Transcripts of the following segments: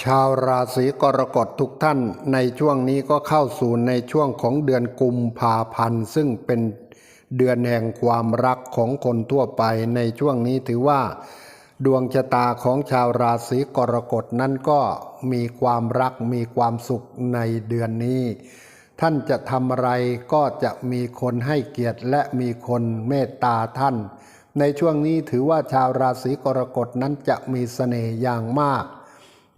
ชาวราศีกรกฎทุกท่านในช่วงนี้ก็เข้าสู่ในช่วงของเดือนกุมภาพันธ์ ซึ่งเป็นเดือนแห่งความรักของคนทั่วไปในช่วงนี้ถือว่า ดวงชะตาของชาวราศีกรกฎนั้นก็มีความรักมีความสุขในเดือนนี้ ท่านจะทำอะไรก็จะมีคนให้เกียรติและมีคนเมตตาท่าน ในช่วงนี้ถือว่าชาวราศีกรกฎนั้นจะมีเสน่ห์อย่างมาก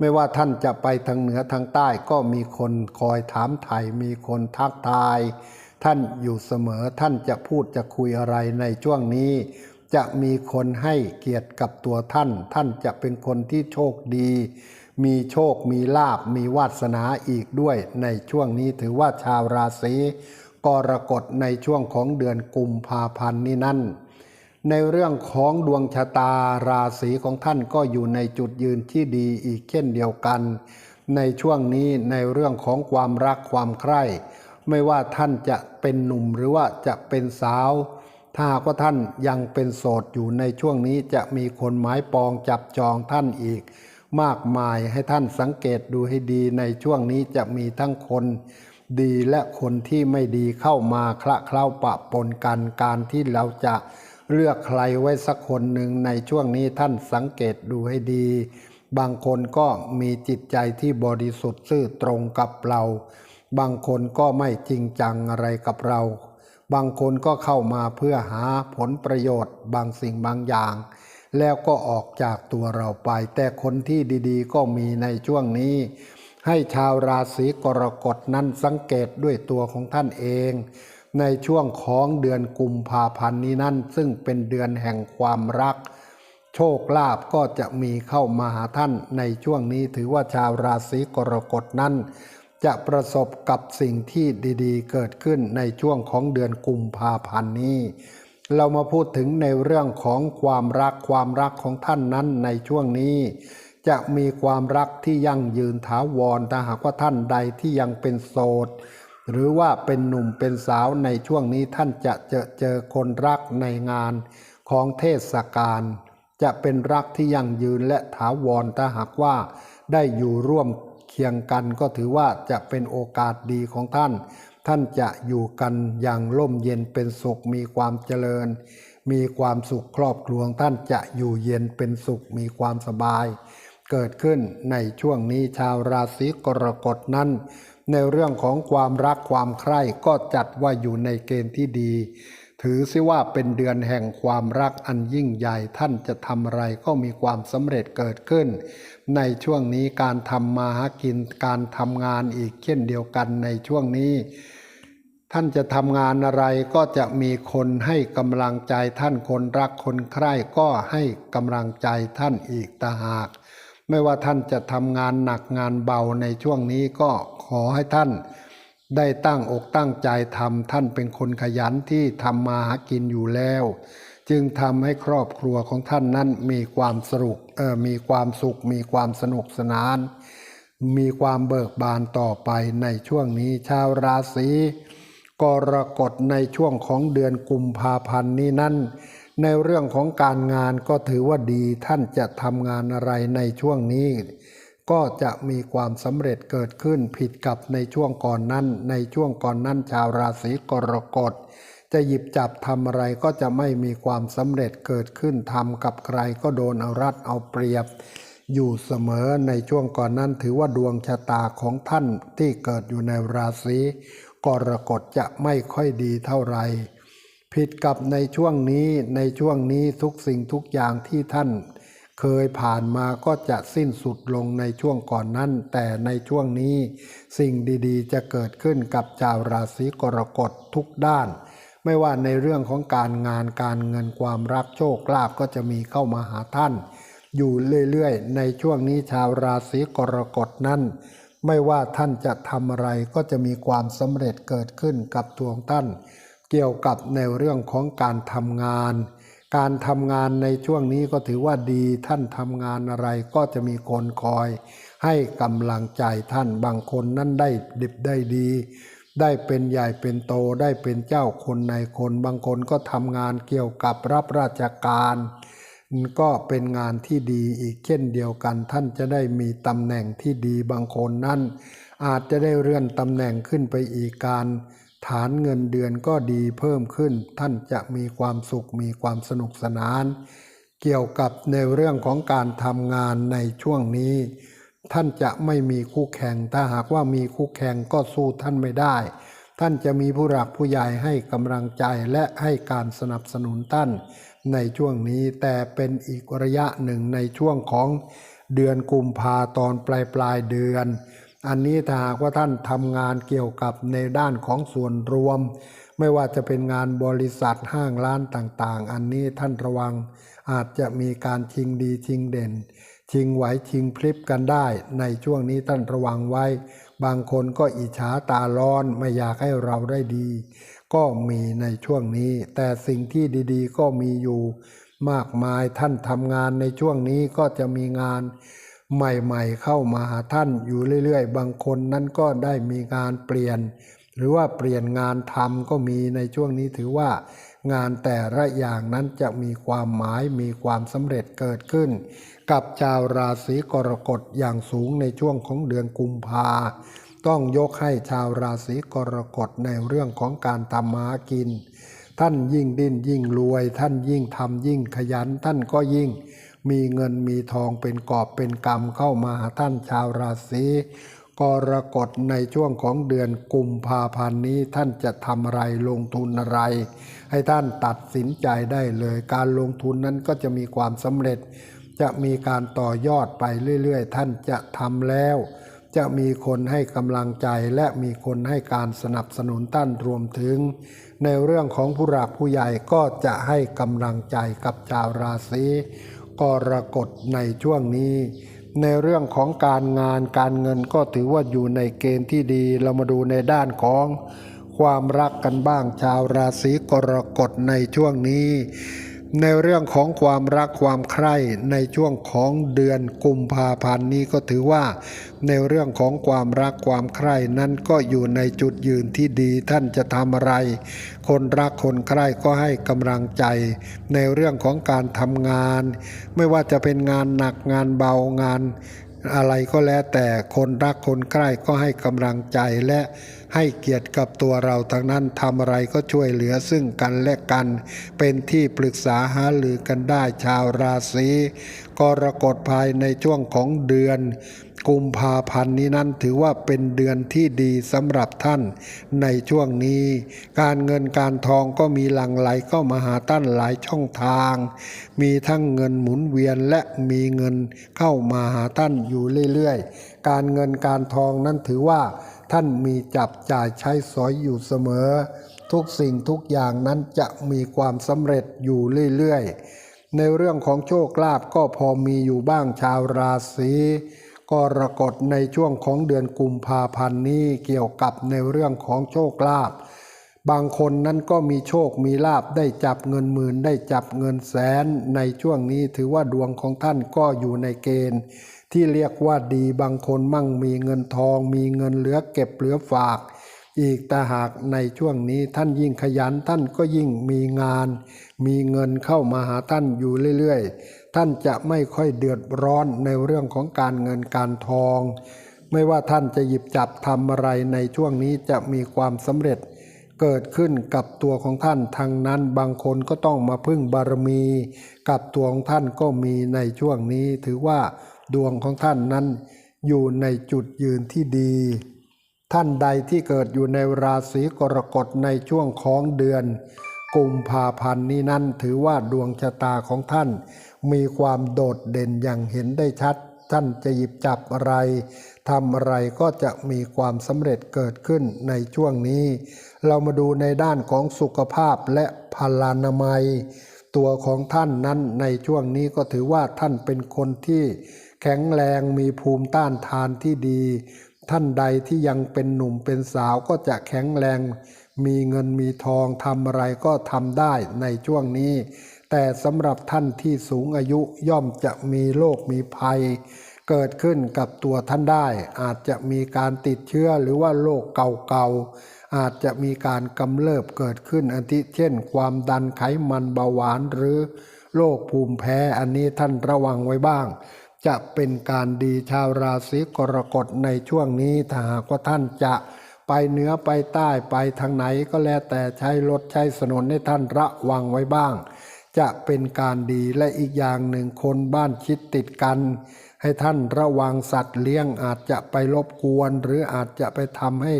ไม่ว่าท่านจะไปทางเหนือทางใต้ก็มีคนคอยถามไถ่มีคนทักทาย ท่านอยู่เสมอท่านจะพูดจะคุยอะไรในช่วงนี้ จะมีคนให้เกียรติกับตัวท่าน ท่านจะเป็นคนที่โชคดี มีโชคมีลาบมีวาสนาอีกด้วย ในช่วงนี้ถือว่าชาวราศีกรกฎในช่วงของเดือนกุมภาพันธ์นี้นั่น ในเรื่องของดวงชะตาราศีของท่านก็อยู่ในจุดยืนที่ดีอีกเช่นเดียวกัน ในช่วงนี้ในเรื่องของความรักความใคร่ไม่ว่าท่านจะเป็นหนุ่มหรือว่าจะเป็นสาว ถ้าหากว่าท่านยังเป็นโสดอยู่ในช่วงนี้จะมีคนหมายปองจับจองท่านอีก มากมายให้ท่านสังเกตดูให้ดีในช่วงนี้จะมีทั้งคนดีและคนที่ไม่ดีเข้ามาคละเคล้าปะปนกันการที่เราจะ เลือกใครไว้สักคนหนึ่งในช่วงนี้ท่านสังเกตดูให้ดี บางคนก็มีจิตใจที่บริสุทธิ์ซื่อตรงกับเรา บางคนก็ไม่จริงจังอะไรกับเรา บางคนก็เข้ามาเพื่อหาผลประโยชน์ บางสิ่งบางอย่าง แล้วก็ออกจากตัวเราไป แต่คนที่ดีๆ ก็มีในช่วงนี้ ให้ชาวราศีกรกฎนั้นสังเกตด้วยตัวของท่านเอง ในช่วงของเดือนกุมภาพันธ์นี้นั่น ซึ่งเป็นเดือนแห่งความรัก โชคลาภก็จะมีเข้ามาหาท่านในช่วงนี้ถือว่าชาวราศีกรกฎนั้น จะประสบกับสิ่งที่ดีๆ เกิดขึ้นในช่วงของเดือนกุมภาพันธ์นี้ เรามาพูดถึงในเรื่องของความรักความรักของท่านนั้นในช่วงนี้จะมีความรักที่ยั่งยืนถาวรถ้าหากว่าท่านใดที่ยังเป็นโสด หรือว่าเป็นหนุ่มเป็นสาวในช่วงนี้ท่านจะเจอเจอคนรักในงานของเทศกาลจะเป็นรักที่ยั่งยืนและถาวรถ้าหากว่า ได้อยู่ร่วมเคียงกันก็ถือว่าจะเป็นโอกาสดีของท่าน ท่านจะอยู่กันอย่างร่มเย็นเป็นสุขมีความเจริญ มีความสุขครอบครัวท่านจะอยู่เย็นเป็นสุขมีความสบาย เกิดขึ้นในช่วงนี้ชาวราศีกรกฎนั้น ในเรื่องของความรักความใคร่ก็จัดว่าอยู่ในเกณฑ์ที่ดี ถือซิว่าเป็นเดือนแห่งความรักอันยิ่งใหญ่ท่านจะทำอะไรก็มีความสำเร็จเกิดขึ้น ในช่วงนี้การทำมาหากินการทำงานอีกเช่นเดียวกันในช่วงนี้ ท่านจะทำงานอะไรก็จะมีคนให้กำลังใจท่านคนรักคนใคร่ก็ให้กำลังใจท่านอีกตาหาก ไม่ว่าท่านจะทำงานหนักงานเบาในช่วงนี้ก็ขอให้ท่านได้ตั้งอกตั้งใจทำท่านเป็นคนขยันที่ทำมาหากินอยู่แล้ว จึงทำให้ครอบครัวของท่านนั้นมีความสรุขเออมีความสุข มีความสนุกสนาน มีความเบิกบานต่อไปในช่วงนี้ชาวราศีกรกฎในช่วงของเดือนกุมภาพันธ์นี้นั้น ในเรื่องของการงานก็ถือว่าดีท่านจะทำงานอะไรในช่วงนี้ ก็จะมีความสำเร็จเกิดขึ้นผิดกับในช่วงก่อนนั้น ในช่วงก่อนนั้นชาวราศีกรกฎจะหยิบจับทำอะไรก็จะไม่มีความสำเร็จเกิดขึ้นทำกับใครก็โดนเอารัดเอาเปรียบ อยู่เสมอในช่วงก่อนนั้นถือว่าดวงชะตาของท่านที่เกิดอยู่ในราศีกรกฎจะไม่ค่อยดีเท่าไหร่ ผิดกับในช่วงนี้ในช่วงนี้ทุกสิ่งทุกอย่างที่ท่านเคยผ่านมาก็จะสิ้นสุดลงในช่วงก่อนนั้น แต่ในช่วงนี้สิ่งดีๆ จะเกิดขึ้นกับชาวราศีกรกฎทุกด้าน ไม่ว่าในเรื่องของการงานการเงินความรักโชคลาภก็จะมีเข้ามาหาท่าน อยู่เรื่อยๆ ในช่วงนี้ชาวราศีกรกฎนั้นไม่ว่าท่านจะทำอะไรก็จะมีความสำเร็จเกิดขึ้นกับตัวงท่าน เกี่ยวกับในเรื่องของการทำงาน การทำงานในช่วงนี้ก็ถือว่าดีท่านทำงานอะไรก็จะมีคนคอย ให้กำลังใจท่านบางคนนั้นได้ดิบได้ดี ได้เป็นใหญ่เป็นโตได้เป็นเจ้าคนในคนบางคนก็ทำงานเกี่ยวกับรับราชการก็เป็นงานที่ดีอีกเช่นเดียวกัน ท่านจะได้มีตำแหน่งที่ดีบางคนนั้นอาจจะได้เลื่อนตำแหน่งขึ้นไปอีกการ ฐานเงินเดือนก็ดีเพิ่มขึ้น ท่านจะมีความสุขมีความสนุกสนาน เกี่ยวกับในเรื่องของการทำงานในช่วงนี้ ท่านจะไม่มีคู่แข่ง ถ้าหากว่ามีคู่แข่งก็สู้ท่านไม่ได้ ท่านจะมีผู้หลักผู้ใหญ่ให้กำลังใจและให้การสนับสนุนท่านในช่วงนี้แต่เป็นอีกระยะหนึ่งในช่วงของเดือนกุมภาตอนปลายปลายเดือน อันนี้ถ้าหากว่าท่านทำงานเกี่ยวกับในด้านของส่วนรวม ไม่ว่าจะเป็นงานบริษัทห้างร้านต่างๆ อันนี้ท่านระวังอาจจะมีการชิงดีชิงเด่น ชิงไหวชิงพลิบกันได้ ในช่วงนี้ท่านระวังไว้ บางคนก็อิจฉาตาร้อนไม่อยากให้เราได้ดี ก็มีในช่วงนี้ แต่สิ่งที่ดีๆ ก็มีอยู่ มากมายท่านทำงานในช่วงนี้ก็จะมีงาน ใหม่ๆเข้ามาหาท่านอยู่เรื่อยๆ บางคนนั้นก็ได้มีงานเปลี่ยน หรือว่าเปลี่ยนงานทำก็มีในช่วงนี้ถือว่า งานแต่ละอย่างนั้นจะมีความหมายมีความสำเร็จเกิดขึ้น กับชาวราศีกรกฎอย่างสูงในช่วงของเดือนกุมภาต้องยกให้ชาวราศีกรกฎในเรื่องของการทำมาหากิน ท่านยิ่งดิ้นยิ่งรวย ท่านยิ่งทำยิ่งขยันท่านก็ยิ่ง มีเงินมีทองเป็นกอบเป็นกำเข้ามาหาท่านชาวราศีกรกฎในช่วงของเดือนกุมภาพันธ์นี้ท่านจะทำอะไรลงทุนอะไร ให้ท่านตัดสินใจได้เลย การลงทุนนั้นก็จะมีความสำเร็จ จะมีการต่อยอดไปเรื่อยๆ ท่านจะทำแล้ว จะมีคนให้กำลังใจและมีคนให้การสนับสนุนท่านรวมถึง ในเรื่องของผู้หลักผู้ใหญ่ก็จะให้กำลังใจกับชาวราศี กรกฎในช่วงนี้ ในเรื่องของการงานการเงินก็ถือว่าอยู่ในเกณฑ์ที่ดีเรามาดูในด้านของความรักกันบ้างชาวราศีกรกฎในช่วงนี้ ในเรื่องของความรักความใคร่ในช่วงของเดือนกุมภาพันธ์นี้ก็ถือว่า ในเรื่องของความรักความใคร่นั้นก็อยู่ในจุดยืนที่ดีท่านจะทำอะไร คนรักคนใคร่ก็ให้กำลังใจ ในเรื่องของการทำงาน ไม่ว่าจะเป็นงานหนักงานเบางาน อะไรก็แล้วแต่คนรักคนใกล้ก็ให้กำลังใจและให้เกียรติกับตัวเราทั้งนั้นทำอะไรก็ช่วยเหลือซึ่งกันและกัน เป็นที่ปรึกษาหารือกันได้ชาวราศีกรกฎภายในช่วงของเดือน กุมภาพันธ์นี้นั้นถือว่าเป็นเดือนที่ดีสำหรับท่านในช่วงนี้ การเงินการทองก็มีหลั่งไหลก็มาหาท่านหลายช่องทาง มีทั้งเงินหมุนเวียนและมีเงินเข้ามาหาท่านอยู่เรื่อยๆ การเงินการทองนั้นถือว่าท่านมีจับจ่ายใช้สอยอยู่เสมอ ทุกสิ่งทุกอย่างนั้นจะมีความสำเร็จอยู่เรื่อยๆ ในเรื่องของโชคลาภก็พอมีอยู่บ้างชาวราศี กรกฎในช่วงของเดือนกุมภาพันธ์นี้เกี่ยวกับในเรื่องของโชคลาภบางคนนั้นก็มีโชคมีลาบได้จับเงินหมื่นได้จับเงินแสน ในช่วงนี้ถือว่าดวงของท่านก็อยู่ในเกณฑ์ ที่เรียกว่าดีบางคนมั่งมีเงินทอง มีเงินเหลือเก็บเหลือฝาก อีกแต่หากในช่วงนี้ท่านยิ่งขยันท่านก็ยิ่งมีงาน มีเงินเข้ามาหาท่านอยู่เรื่อยๆ ท่านจะไม่ค่อยเดือดร้อนในเรื่องของการเงินการทอง ไม่ว่าท่านจะหยิบจับทำอะไรในช่วงนี้จะมีความสำเร็จเกิดขึ้นกับตัวของท่านทางนั้นบางคนก็ต้องมาพึ่งบารมี กับตัวของท่านก็มีในช่วงนี้ ถือว่าดวงของท่านนั้น อยู่ในจุดยืนที่ดี ท่านใดที่เกิดอยู่ในราศีกรกฎในช่วงของเดือนกุมภาพันธ์นี้นั้นถือว่าดวงชะตาของท่าน มีความโดดเด่นอย่างเห็นได้ชัด ท่านจะหยิบจับอะไรทำอะไรก็จะมีความสำเร็จเกิดขึ้นในช่วงนี้ เรามาดูในด้านของสุขภาพและพลานามัย ตัวของท่านนั้นในช่วงนี้ก็ถือว่าท่านเป็นคนที่แข็งแรงมีภูมิต้านทานที่ดี ท่านใดที่ยังเป็นหนุ่มเป็นสาวก็จะแข็งแรง มีเงินมีทองทำอะไรก็ทำได้ในช่วงนี้ แต่สำหรับท่านที่สูงอายุย่อมจะมีโรคมีภัย เกิดขึ้นกับตัวท่านได้ อาจจะมีการติดเชื้อหรือว่าโรคเก่าๆ อาจจะมีการกำเริบเกิดขึ้นอาทิเช่น ความดันไขมันเบาหวานหรือโรคภูมิแพ้อันนี้ท่านระวังไว้บ้าง จะเป็นการดีชาวราศีกรกฎในช่วงนี้ถ้าหากว่าท่านจะไปเหนือไปใต้ไปทางไหนก็แล้วแต่ใช้รถใช้สนนให้ท่านระวังไว้บ้าง จะเป็นการดีและอีกอย่างหนึ่งคนบ้านชิดติดกัน ให้ท่านระวังสัตว์เลี้ยงอาจจะไปรบกวน หรืออาจจะไปทำให้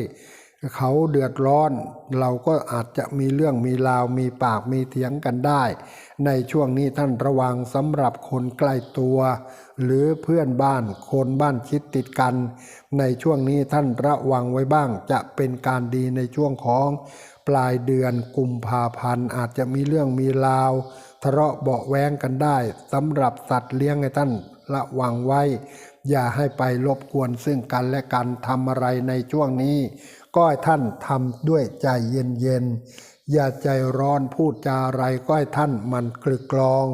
เขาเดือดร้อน เราก็อาจจะมีเรื่องมีราวมีปากมีเถียงกันได้ ในช่วงนี้ท่านระวังสำหรับคนใกล้ตัว หรือเพื่อนบ้านคนบ้านชิดติดกัน ในช่วงนี้ท่านระวังไว้บ้างจะเป็นการดีในช่วงของ ลายเดือนกุมภาพันธ์อาจจะมีเรื่องมีราว ทะเลาะเบาแว้งกันได้สำหรับสัตว์เลี้ยงให้ท่านระวังไว้ อย่าให้ไปรบกวนซึ่งกันและกันทำอะไรในช่วงนี้ ก็ให้ท่านทำด้วยใจเย็นๆอย่าใจร้อนพูดจาอะไรก็ให้ท่านมันกลึกกลอง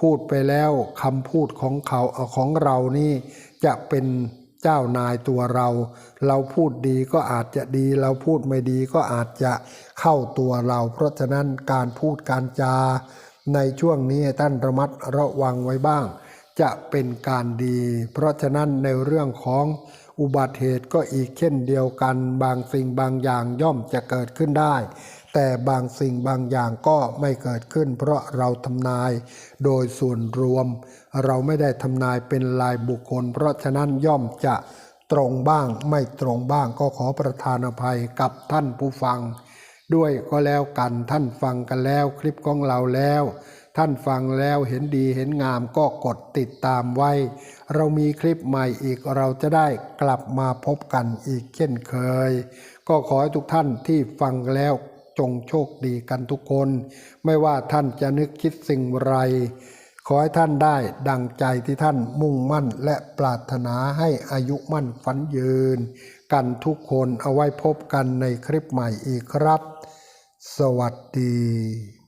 พูดไปแล้วคำพูดของเขาของเรานี่จะเป็น เจ้านายตัวเรา เราพูดดีก็อาจจะดี เราพูดไม่ดีก็อาจจะเข้าตัวเรา เพราะฉะนั้นการพูดการจา ในช่วงนี้ท่านระมัดระวังไว้บ้าง จะเป็นการดี เพราะฉะนั้นในเรื่องของอุบัติเหตุก็อีกเช่นเดียวกัน บางสิ่งบางอย่างย่อมจะเกิดขึ้นได้ แต่บางสิ่งบางอย่างก็ไม่เกิดขึ้น เพราะเราทำนายโดยส่วนรวม เราไม่ได้ทำนายเป็นรายบุคคล เพราะฉะนั้นย่อมจะตรงบ้างไม่ตรงบ้างก็ขอประทานอภัยกับท่านผู้ฟัง ด้วยก็แล้วกันท่านฟังกันแล้วคลิปของเราแล้ว ท่านฟังแล้วเห็นดีเห็นงามก็กดติดตามไว้ เรามีคลิปใหม่อีกเราจะได้กลับมาพบกันอีกเช่นเคย ก็ขอให้ทุกท่านที่ฟังแล้วจงโชคดีกันทุกคน ไม่ว่าท่านจะนึกคิดสิ่งไร ขอให้ท่านได้ดังใจที่ท่านมุ่งมั่นและปรารถนาให้อายุมั่นฝันยืน กันทุกคนเอาไว้พบกันในคลิปใหม่อีกครับ สวัสดี